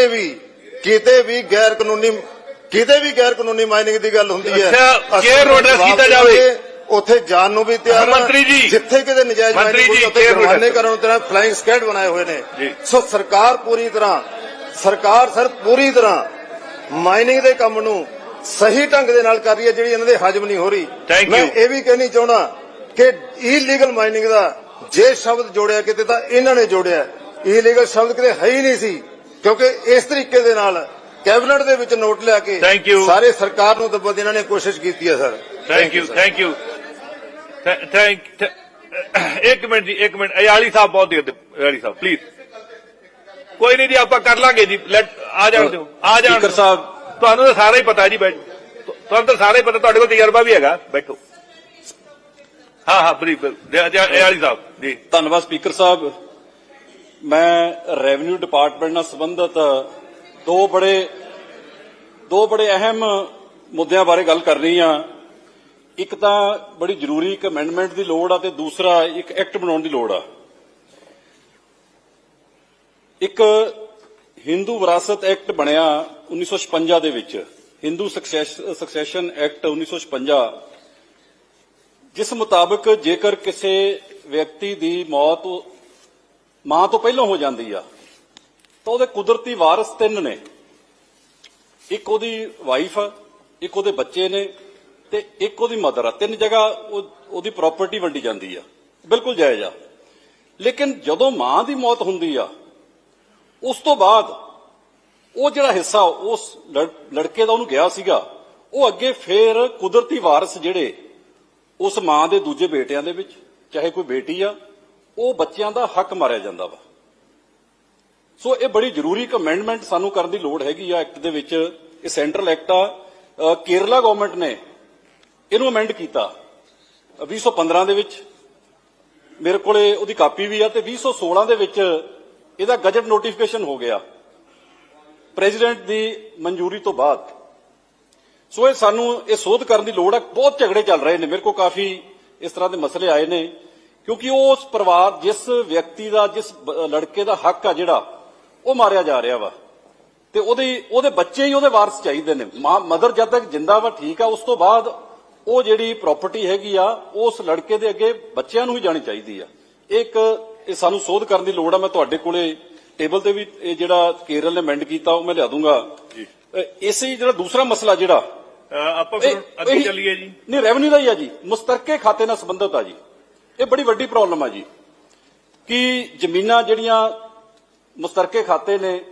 ਕਿਤੇ ਵੀ ਕਿਤੇ ਵੀ ਗੈਰ ਕਾਨੂੰਨੀ ਕਿਤੇ ਵੀ ਗੈਰ ਕਾਨੂੰਨੀ ਮਾਈਨਿੰਗ ਦੀ ਗੱਲ ਹੁੰਦੀ ਹੈ ਅੱਛਾ, ਜਵਾਬ ਕੀਤਾ ਜਾਵੇ। ਉੱਥੇ ਜਾਣ ਨੂੰ ਵੀ ਤਿਆਰ। ਮੰਤਰੀ ਜੀ। ਜਿੱਥੇ ਕਿਤੇ ਨਜਾਇਜ਼ ਮਾਈਨਿੰਗ ਹੋਈ ਉੱਥੇ। ਜੁਰਮਾਨੇ ਕਰਨ ਨੂੰ ਤਰ੍ਹਾਂ ਫਲਾਈਂਗ ਸਕੈਡ ਬਣਾਏ ਹੋਏ ਨੇ। ਸੋ ਸਰਕਾਰ ਪੂਰੀ ਤਰ੍ਹਾਂ ਸਰਕਾਰ ਸਰ ਪੂਰੀ ਤਰ੍ਹਾਂ ਮਾਈਨਿੰਗ ਦੇ ਕੰਮ ਨੂੰ ਸਹੀ ਢੰਗ ਦੇ ਨਾਲ ਕਰ ਰਹੀ ਹੈ ਜਿਹੜੀ ਇਹਨਾਂ ਦੇ ਹਜਮ ਨਹੀਂ ਹੋ ਰਹੀ ਮੈਂ. ਇਹ ਵੀ ਕਹਿਣੀ ਚਾਹੁੰਦਾ ਕਿ ਇਲੀਗਲ ਮਾਈਨਿੰਗ ਦਾ ਜੇ ਸ਼ਬਦ ਜੋੜਿਆ ਕਿਤੇ ਤਾਂ ਇਹਨਾਂ ਨੇ ਜੋੜਿਆ ਇਲੀਗਲ ਸ਼ਬਦ ਕਿਤੇ ਹੈ ਹੀ ਨਹੀਂ ਸੀ ਕਿਉਂਕਿ ਇਸ ਤਰੀਕੇ ਦੇ ਨਾਲ ਕੈਬਨਿਟ ਦੇ ਵਿੱਚ ਨੋਟ ਲਿਆ ਕੇ Thank you. ਸਾਰੇ ਸਰਕਾਰ ਨੂੰ ਦੱਬਣ ਦੀ ਇਹਨਾਂ ਨੇ ਕੋਸ਼ਿਸ਼ ਕੀਤੀ ਹੈ sir. Thank you thank you thank ਇੱਕ ਮਿੰਟ ਜੀ ਇੱਕ ਮਿੰਟ। ਅਯਾਲੀ ਸਾਹਿਬ ਬਹੁਤ ਦੇਰ ਦੇ ਅਯਾਲੀ ਸਾਹਿਬ ਪਲੀਜ਼ ਕੋਈ ਨਹੀਂ ਜੀ ਆਪਾਂ ਕਰ ਲਾਂਗੇ ਜੀ। ਲੈਟ ਆ ਜਾਣ ਦਿਓ ਆ ਜਾਣ ਸਪੀਕਰ ਦਿਓ। ਸਾਹਿਬ। ਤੁਹਾਨੂੰ ਤਾਂ ਸਾਰਾ ਹੀ ਪਤਾ ਜੀ ਬੈਠ। ਤੁਹਾਨੂੰ ਤਾਂ ਸਾਰਾ ਹੀ ਪਤਾ ਤੁਹਾਡੇ ਕੋਲ ਤਜਰਬਾ ਵੀ ਹੈਗਾ। ਬੈਠੋ। ਹਾਂ ਹਾਂ ਬਰੀਕ ਅਯਾਲੀ ਸਾਹਿਬ ਜੀ। ਧੰਨਵਾਦ ਸਪੀਕਰ ਸਾਹਿਬ। ਮੈਂ ਰੈਵਨਿਊ ਡਿਪਾਰਟਮੈਂਟ ਨਾਲ ਸੰਬੰਧਿਤ ਦੋ ਬੜੇ ਦੋ ਬੜੇ ਅਹਿਮ ਮੁੱਦਿਆਂ ਬਾਰੇ ਗੱਲ ਕਰਨੀ ਆ। ਇੱਕ ਤਾਂ ਬੜੀ ਜ਼ਰੂਰੀ ਇੱਕ ਅਮੈਂਡਮੈਂਟ ਦੀ ਲੋੜ ਆ ਤੇ ਦੂਸਰਾ ਇੱਕ ਐਕਟ ਬਣਾਉਣ ਦੀ ਲੋੜ ਆ। ਇੱਕ ਹਿੰਦੂ ਵਿਰਾਸਤ ਐਕਟ ਬਣਿਆ 1956 ਦੇ ਵਿੱਚ। ਹਿੰਦੂ ਸਕਸੈਸ਼ਨ ਐਕਟ 1956 ਜਿਸ ਮੁਤਾਬਕ ਜੇਕਰ ਕਿਸੇ ਵਿਅਕਤੀ ਦੀ ਮੌਤ ਮਾਂ ਤੋਂ ਪਹਿਲਾਂ ਹੋ ਜਾਂਦੀ ਆ, ਤਾਂ ਉਹਦੇ ਕੁਦਰਤੀ ਵਾਰਸ ਤਿੰਨ ਨੇ। ਇੱਕ ਉਹਦੀ ਵਾਈਫ ਆ, ਇੱਕ ਉਹਦੇ ਬੱਚੇ ਨੇ ਤੇ ਇੱਕ ਉਹਦੀ ਮਦਰ ਆ। ਤਿੰਨ ਜਗ੍ਹਾ ਉਹ- ਉਹਦੀ ਪ੍ਰਾਪਰਟੀ ਵੰਡੀ ਜਾਂਦੀ ਆ। ਬਿਲਕੁਲ ਜਾਇਜ਼ ਆ। ਲੇਕਿਨ ਜਦੋਂ ਮਾਂ ਦੀ ਮੌਤ ਹੁੰਦੀ ਆ, ਉਸ ਤੋਂ ਬਾਅਦ ਉਹ ਜਿਹੜਾ ਹਿੱਸਾ ਉਸ ਲੜ- ਲੜਕੇ ਦਾ ਉਹਨੂੰ ਗਿਆ ਸੀਗਾ, ਉਹ ਅੱਗੇ ਫੇਰ ਕੁਦਰਤੀ ਵਾਰਸ ਜਿਹੜੇ ਉਸ ਮਾਂ ਦੇ ਦੂਜੇ ਬੇਟਿਆਂ ਦੇ ਵਿੱਚ, ਚਾਹੇ ਕੋਈ ਬੇਟੀ ਆ ਉਹ ਬੱਚਿਆਂ ਦਾ ਹੱਕ ਮਾਰਿਆ ਜਾਂਦਾ ਵਾ। ਸੋ ਇਹ ਬੜੀ ਜ਼ਰੂਰੀ ਇੱਕ ਅਮੈਂਡਮੈਂਟ ਸਾਨੂੰ ਕਰਨ ਦੀ ਲੋੜ ਹੈਗੀ ਆ ਐਕਟ ਦੇ ਵਿੱਚ। ਇਹ ਸੈਂਟਰਲ ਐਕਟ ਆ। ਕੇਰਲਾ ਗਵਰਨਮੈਂਟ ਨੇ ਇਹਨੂੰ ਅਮੈਂਡ ਕੀਤਾ। ਅ, 2015 ਦੇ ਵਿੱਚ। ਮੇਰੇ ਕੋਲੇ ਉਹਦੀ ਕਾਪੀ ਵੀ ਆ ਤੇ 2016 ਦੇ ਵਿੱਚ ਇਹਦਾ ਗਜਟ ਨੋਟੀਫਿਕੇਸ਼ਨ ਹੋ ਗਿਆ। ਪ੍ਰੈਜ਼ੀਡੈਂਟ ਦੀ ਮਨਜ਼ੂਰੀ ਤੋਂ ਬਾਅਦ। ਸੋ ਇਹ ਸਾਨੂੰ ਇਹ ਸੋਧ ਕਰਨ ਦੀ ਲੋੜ ਹੈ ਬਹੁਤ ਝਗੜੇ ਚੱਲ ਰਹੇ ਨੇ। ਮੇਰੇ ਕੋਲ ਕਾਫੀ ਇਸ ਤਰ੍ਹਾਂ ਦੇ ਮਸਲੇ ਆਏ ਨੇ। ਕਿਉਂਕਿ ਉਸ ਪਰਿਵਾਰ ਜਿਸ ਵਿਅਕਤੀ ਦਾ ਜਿਸ ਲੜਕੇ ਦਾ ਹੱਕ ਆ ਜਿਹੜਾ ਉਹ ਮਾਰਿਆ ਜਾ ਰਿਹਾ ਵਾ। ਤੇ ਉਹਦੇ ਉਹਦੇ ਬੱਚੇ ਹੀ ਉਹਦੇ ਵਾਰਸ ਚਾਹੀਦੇ ਨੇ। ਮਦਰ ਜਦ ਤੱਕ ਜਿੰਦਾ ਵਾ ਠੀਕ ਆ ਉਸ ਤੋਂ ਬਾਅਦ ਉਹ ਜਿਹੜੀ ਪ੍ਰਾਪਰਟੀ ਹੈਗੀ ਆ ਉਸ ਲੜਕੇ ਦੇ ਅੱਗੇ ਬੱਚਿਆਂ ਨੂੰ ਹੀ ਜਾਣੀ ਚਾਹੀਦੀ ਆ। ਇਹ ਇੱਕ ਇਹ ਸਾਨੂੰ ਸੋਧ ਕਰਨ ਦੀ ਲੋੜ ਆ ਮੈਂ ਤੁਹਾਡੇ ਕੋਲੇ ਟੇਬਲ ਤੇ ਵੀ ਇਹ ਜਿਹੜਾ ਕੇਰਲ ਨੇ ਅਮੈਂਡ ਕੀਤਾ ਉਹ ਮੈਂ ਲਿਆ ਦੂੰਗਾ। ਜੀ। ਇਸੇ ਜਿਹੜਾ ਦੂਸਰਾ ਮਸਲਾ ਜਿਹੜਾ ਆਪਾਂ ਫਿਰ ਅੱਗੇ ਚੱਲੀਏ ਜੀ। ਨਹੀਂ ਰੈਵਨਿਊ ਦਾ ਹੀ ਆ ਜੀ। ਮੁਸਤਰਕੇ ਖਾਤੇ ਨਾਲ ਸੰਬੰਧਿਤ ਆ ਜੀ। ਇਹ ਬੜੀ ਵੱਡੀ ਪ੍ਰੋਬਲਮ ਆ ਜੀ। ਕਿ ਜ਼ਮੀਨਾਂ ਜਿਹੜੀਆਂ ਮੁਸਤਰਕੇ ਖਾਤੇ ਨੇ